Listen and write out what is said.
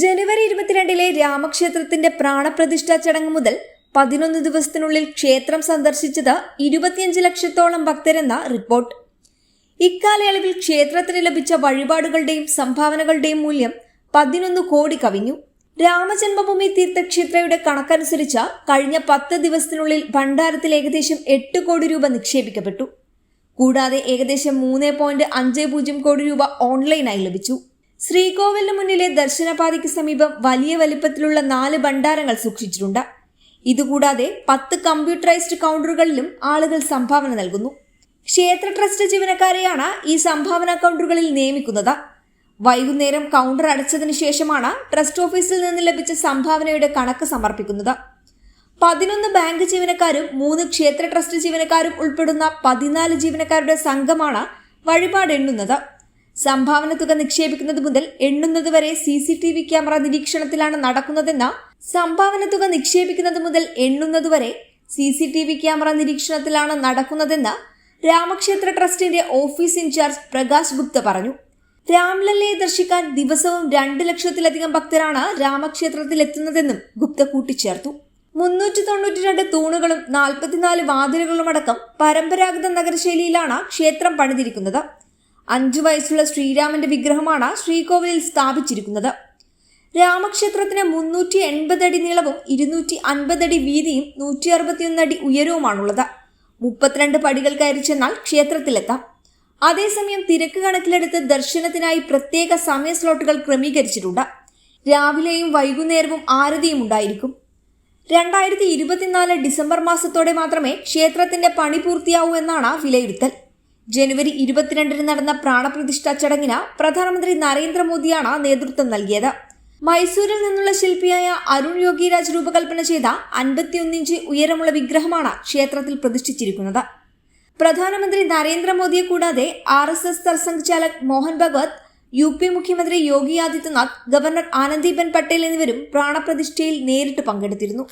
ജനുവരി ഇരുപത്തിരണ്ടിലെ രാമക്ഷേത്രത്തിന്റെ പ്രാണപ്രതിഷ്ഠാ ചടങ്ങ് മുതൽ പതിനൊന്ന് ദിവസത്തിനുള്ളിൽ ക്ഷേത്രം സന്ദർശിച്ചത് ഇരുപത്തിയഞ്ച് ലക്ഷത്തോളം ഭക്തരെന്ന റിപ്പോർട്ട്. ഇക്കാലയളവിൽ ക്ഷേത്രത്തിന് ലഭിച്ച വഴിപാടുകളുടെയും സംഭാവനകളുടെയും മൂല്യം പതിനൊന്ന് കോടി കവിഞ്ഞു. രാമജന്മഭൂമി തീർത്ഥക്ഷേത്രയുടെ കണക്കനുസരിച്ച് കഴിഞ്ഞ പത്ത് ദിവസത്തിനുള്ളിൽ ഭണ്ഡാരത്തിൽ ഏകദേശം എട്ട് കോടി രൂപ നിക്ഷേപിക്കപ്പെട്ടു. കൂടാതെ ഏകദേശം മൂന്ന് പോയിന്റ് അഞ്ച് പൂജ്യം കോടി രൂപ ഓൺലൈനായി ലഭിച്ചു. ശ്രീകോവിലിന് മുന്നിലെ ദർശനപാതയ്ക്ക് സമീപം വലിയ വലിപ്പത്തിലുള്ള നാല് ഭണ്ഡാരങ്ങൾ സൂക്ഷിച്ചിട്ടുണ്ട്. ഇതുകൂടാതെ പത്ത് കമ്പ്യൂട്ടറൈസ്ഡ് കൗണ്ടറുകളിലും ആളുകൾ സംഭാവന നൽകുന്നു. ക്ഷേത്ര ട്രസ്റ്റ് ജീവനക്കാരെയാണ് ഈ സംഭാവന കൗണ്ടറുകളിൽ നിയമിക്കുന്നത്. വൈകുന്നേരം കൗണ്ടർ അടച്ചതിന് ശേഷമാണ് ട്രസ്റ്റ് ഓഫീസിൽ നിന്ന് ലഭിച്ച സംഭാവനയുടെ കണക്ക് സമർപ്പിക്കുന്നത്. പതിനൊന്ന് ബാങ്ക് ജീവനക്കാരും മൂന്ന് ക്ഷേത്ര ട്രസ്റ്റ് ജീവനക്കാരും ഉൾപ്പെടുന്ന പതിനാല് ജീവനക്കാരുടെ സംഘമാണ് വഴിപാട് എണ്ണുന്നത്. സംഭാവന തുക നിക്ഷേപിക്കുന്നത് മുതൽ എണ്ണുന്നത് വരെ C C T V camera നിരീക്ഷണത്തിലാണ് നടക്കുന്നതെന്ന സംഭാവന തുക നിക്ഷേപിക്കുന്നത് മുതൽ എണ്ണുന്നത് വരെ C C T V camera നിരീക്ഷണത്തിലാണ് നടക്കുന്നതെന്ന രാമക്ഷേത്ര ട്രസ്റ്റിന്റെ ഓഫീസ് ഇൻചാർജ് പ്രകാശ് ഗുപ്ത പറഞ്ഞു. രാംലല്ലയെ ദർശിക്കാൻ ദിവസവും രണ്ട് ലക്ഷത്തിലധികം ഭക്തരാണ് രാമക്ഷേത്രത്തിൽ എത്തുന്നതെന്നും ഗുപ്ത കൂട്ടിച്ചേർത്തു. മുന്നൂറ്റി തൊണ്ണൂറ്റി രണ്ട് തൂണുകളും നാൽപ്പത്തിനാല് വാതിലുകളുമടക്കം പരമ്പരാഗത നഗരശൈലിയിലാണ് ക്ഷേത്രം പണിതിരിക്കുന്നത്. അഞ്ചു വയസ്സുള്ള ശ്രീരാമന്റെ വിഗ്രഹമാണ് ശ്രീകോവിലിൽ സ്ഥാപിച്ചിരിക്കുന്നത്. രാമക്ഷേത്രത്തിന് മുന്നൂറ്റി എൺപത് അടി നീളവും ഇരുന്നൂറ്റി അൻപത് അടി വീതിയും നൂറ്റി അറുപത്തിയൊന്ന് അടി ഉയരവുമാണുള്ളത്. മുപ്പത്തിരണ്ട് പടികൾ കയറി ചെന്നാൽ ക്ഷേത്രത്തിലെത്താം. അതേസമയം തിരക്ക് കണക്കിലെടുത്ത് ദർശനത്തിനായി പ്രത്യേക സമയ സ്ലോട്ടുകൾ ക്രമീകരിച്ചിട്ടുണ്ട്. രാവിലെയും വൈകുന്നേരവും ആരതിയും ഉണ്ടായിരിക്കും. രണ്ടായിരത്തി ഇരുപത്തിനാല് ഡിസംബർ മാസത്തോടെ മാത്രമേ ക്ഷേത്രത്തിന്റെ പണി പൂർത്തിയാവൂ എന്നാണ് വിലയിരുത്തൽ. ജനുവരി ഇരുപത്തിരണ്ടിന് നടന്ന പ്രാണപ്രതിഷ്ഠാ ചടങ്ങിന് പ്രധാനമന്ത്രി നരേന്ദ്രമോദിയാണ് നേതൃത്വം നൽകിയത്. മൈസൂരിൽ നിന്നുള്ള ശില്പിയായ അരുൺ യോഗിരാജ് രൂപകൽപ്പന ചെയ്ത അൻപത്തിയൊന്നിഞ്ച് ഉയരമുള്ള വിഗ്രഹമാണ് ക്ഷേത്രത്തിൽ പ്രതിഷ്ഠിച്ചിരിക്കുന്നത്. പ്രധാനമന്ത്രി നരേന്ദ്രമോദിയെ കൂടാതെ R S S Sarsanghchalak Mohan Bhagwat U P മുഖ്യമന്ത്രി യോഗി ആദിത്യനാഥ് ഗവർണർ ആനന്ദിബെൻ പട്ടേൽ എന്നിവരും പ്രാണപ്രതിഷ്ഠയിൽ നേരിട്ട് പങ്കെടുത്തിരുന്നു.